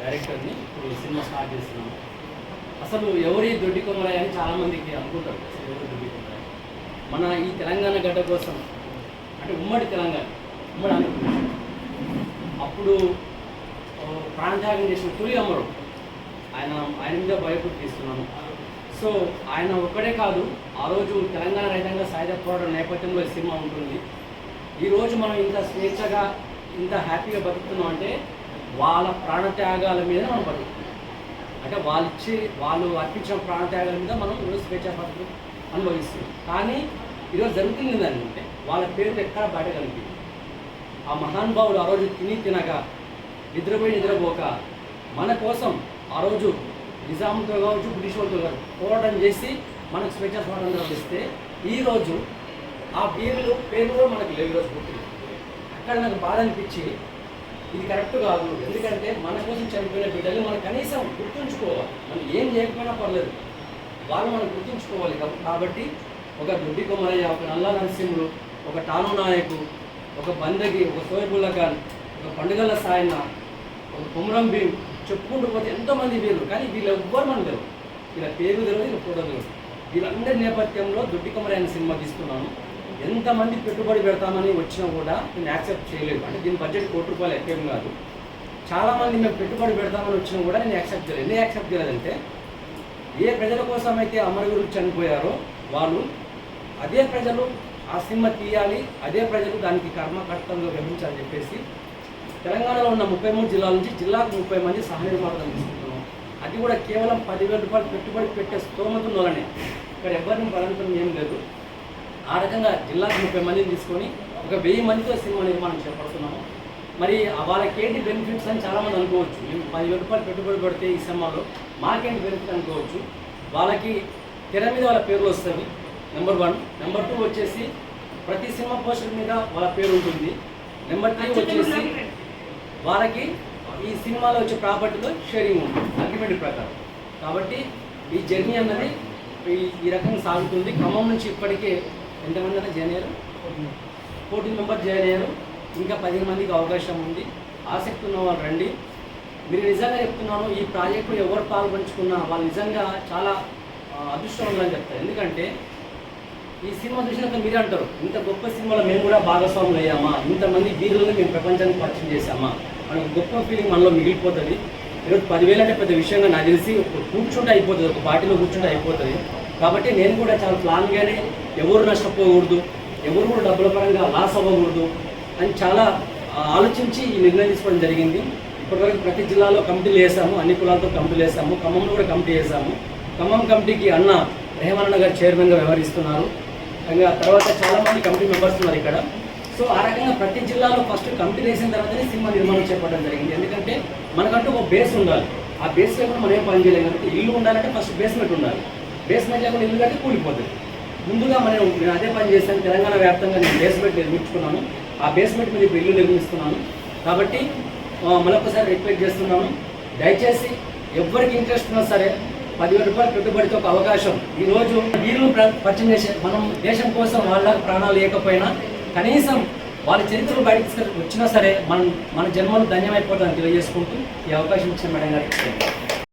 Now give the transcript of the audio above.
డైరెక్టర్ని ఇప్పుడు ఈ సినిమా స్టార్ట్ చేస్తున్నాము. అసలు ఎవరి దొడ్డి కొమ్మరాయి అని చాలామందికి అనుకుంటారు. అసలు ఎవరు దొడ్డి కొమ్మరాయి మన ఈ తెలంగాణ గడ్డ కోసం అంటే ఉమ్మడి తెలంగాణ ఉమ్మడి ఆంధ్రప్రదేశ్. అప్పుడు ప్రాణత్యాగం చేసిన తొలి అమరు ఆయన ఆయన మీద భయపడి తీస్తున్నాను సో ఆయన ఒక్కడే కాదు ఆ రోజు తెలంగాణ రైతాంగ సాయుధ పోరాటం నేపథ్యంలో సినిమా ఉంటుంది. ఈరోజు మనం ఇంత స్వేచ్ఛగా ఇంత హ్యాపీగా బతుకుతున్నాం అంటే వాళ్ళ ప్రాణత్యాగాల మీద మనం బతుకుతున్నాం. అంటే వాళ్ళు ఇచ్చి వాళ్ళు అర్పించిన ప్రాణత్యాగాల మీద మనం ఈరోజు స్వేచ్ఛ బతుకు అనుభవిస్తున్నాం. కానీ ఈరోజు జరుగుతుంది ఏంటంటే వాళ్ళ పేరు ఎక్కడ బయట కనిపించింది. ఆ మహానుభావుడు ఆ రోజు తిని తినక నిద్రపోయి నిద్రపోక మన కోసం ఆ రోజు నిజాంతో కావచ్చు బ్రిటిష్ వాళ్ళతో కావచ్చు పోరాటం చేసి మనకు స్వేచ్ఛ స్వాతంత్రం ఇస్తే ఈరోజు ఆ పేర్లు పేర్లు కూడా మనకు లేవు ఈరోజు గుర్తు అక్కడ నాకు బాధ అనిపించి ఇది కరెక్ట్ కాదు. ఎందుకంటే మన కోసం చనిపోయిన బిడ్డలు మనం కనీసం గుర్తుంచుకోవాలి. మనం ఏం చేయకపోయినా పర్లేదు. వాళ్ళు మనం గుర్తుంచుకోవాలి కాబట్టి ఒక దొడ్డి కొమరయ్య ఒక నల్ల నరసింహుడు ఒక టాను నాయకు ఒక బందగి ఒక సోయబుల్లా ఖాన్ ఒక పండుగల సాయన ఒక కుమరం భీమ్ చెప్పుకుంటూ పోతే ఎంతోమంది వీళ్ళు. కానీ వీళ్ళు ఎవ్వరు మనం తెలియదు వీళ్ళ పేరు తెలియదు వీళ్ళ ఫోటో తెలియదు వీళ్ళందరి నేపథ్యంలో దొడ్డి కొమరయ్య సినిమా తీస్తున్నాను. ఎంతమంది పెట్టుబడి పెడతామని వచ్చినా కూడా నేను యాక్సెప్ట్ చేయలేదు. అంటే దీని బడ్జెట్ కోటి రూపాయలు ఎక్కువ కాదు. చాలామంది మేము పెట్టుబడి పెడతామని వచ్చినా కూడా నేను యాక్సెప్ట్ చేయలేదు. ఎందుకు యాక్సెప్ట్ చేయలేదంటే ఏ ప్రజల కోసం అయితే అమరవీరులు చనిపోయారో వాళ్ళు అదే ప్రజలు ఆ సినిమా తీయాలి అదే ప్రజలు దానికి కర్మకర్తలు గ్రహించాలని చెప్పేసి తెలంగాణలో ఉన్న ముప్పై మూడు జిల్లాల నుంచి జిల్లాకు ముప్పై మంది సహ నిర్మాతలు తీసుకుంటున్నాం. అది కూడా కేవలం పదివేల రూపాయలు పెట్టుబడి పెట్టే స్తోమత ఉన్నోళ్ళనే. ఇక్కడ ఎవరిని బలంతం ఏం లేదు. ఆ రకంగా జిల్లాకు ముప్పై మందిని తీసుకొని ఒక వెయ్యి మందితో సినిమా నిర్మాణం చేపడుతున్నాము. మరి ఆ వాళ్ళకేంటి బెనిఫిట్స్ అని చాలామంది అనుకోవచ్చు. మేము పదివేల రూపాయలు పెట్టుబడి పెడితే ఈ సినిమాలో మాకేంటి బెనిఫిట్ అనుకోవచ్చు. వాళ్ళకి తెర మీద వాళ్ళ పేర్లు వస్తుంది నెంబర్ వన్ నెంబర్ టూ వచ్చేసి ప్రతి సినిమా పోస్టర్ మీద వాళ్ళ పేరు ఉంటుంది. నెంబర్ త్రీ వచ్చేసి వాళ్ళకి ఈ సినిమాలో వచ్చే ప్రాపర్టీలో షేరింగ్ ఉంటుంది. అగ్రిమెంట్ ప్రకారం. కాబట్టి ఈ జర్నీ అన్నది ఈ ఈ రకంగా సాగుతుంది. ఖమ్మం నుంచి ఇప్పటికే ఎంతమంది అంటే జాయిన్ అయ్యారు ఫోర్టీన్ మెంబర్స్ జాయిన్ అయ్యారు ఇంకా పదిహేను మందికి అవకాశం ఉంది. ఆసక్తి ఉన్న వాళ్ళు రండి. మీరు నిజంగా చెప్తున్నాను ఈ ప్రాజెక్టు ఎవరు పాల్పంచుకున్నా వాళ్ళు నిజంగా చాలా ఆ, అదృష్టవంతులని చెప్తారు. ఎందుకంటే ఈ సినిమా చూసినాక మీరే అంటారు ఇంత గొప్ప సినిమాలో మేము కూడా భాగస్వాములు అయ్యామా? ఇంతమంది వీరులను మేము ప్రపంచానికి పరిచయం చేశామా? అని గొప్ప ఫీలింగ్ మనలో మిగిలిపోతుంది. ఈరోజు పదివేలు అంటే పెద్ద విషయంగా నాకు తెలిసి కూర్చుంటే అయిపోతుంది ఒక పార్టీలో కూర్చుంటే అయిపోతుంది. కాబట్టి నేను కూడా చాలా ప్లాన్గానే ఎవరు నష్టపోకూడదు ఎవరు కూడా డబ్బుల పరంగా లాస్ అవ్వకూడదు అని చాలా ఆలోచించి ఈ నిర్ణయం తీసుకోవడం జరిగింది. ఇప్పటివరకు ప్రతి జిల్లాలో కమిటీలు వేసాము అన్ని కులాలతో కమిటీలు వేసాము ఖమ్మంలో కూడా కమిటీ వేసాము. ఖమ్మం కమిటీకి అన్న రెహమాన్ గారు చైర్మన్గా వ్యవహరిస్తున్నారు. ఇంకా తర్వాత చాలా మంది కమిటీ మెంబర్స్ ఉన్నారు ఇక్కడ. సో ఆ రకంగా ప్రతి జిల్లాలో ఫస్ట్ కమిటీ వేసిన తర్వాతనే సినిమా నిర్మాణం చేపట్టడం జరిగింది. ఎందుకంటే మనకంటూ ఒక బేస్ ఉండాలి. ఆ బేస్ లేకుండా మనం ఏం పని చేయలేము కాబట్టి ఇల్లు ఉండాలంటే ఫస్ట్ బేస్మెంట్ ఉండాలి. బేస్మెంట్ లేకుండా ఇల్లు కట్టి కూలిపోతుంది ముందుగా మనం నేను అదే పని చేశాను. తెలంగాణ వ్యాప్తంగా నేను బేస్మెంట్ నిర్మించుకున్నాను. ఆ బేస్మెంట్ మీద ఇప్పుడు ఇల్లు నిర్మిస్తున్నాను. కాబట్టి మరొకసారి రిక్వెస్ట్ చేస్తున్నాను. దయచేసి ఎవరికి ఇంట్రెస్ట్ ఉన్నా సరే పదివేల రూపాయలు పెట్టుబడితో ఒక అవకాశం. ఈ రోజు వీరులు పరిచయం చేసే మనం దేశం కోసం వాళ్ళ ప్రాణాలు లేకపోయినా కనీసం వాళ్ళ చరిత్రలు బయటకు వచ్చినా సరే మనం మన జన్మను ధన్యమైపోతామని తెలియజేసుకుంటూ ఈ అవకాశం ఇచ్చిన మేడం గారికి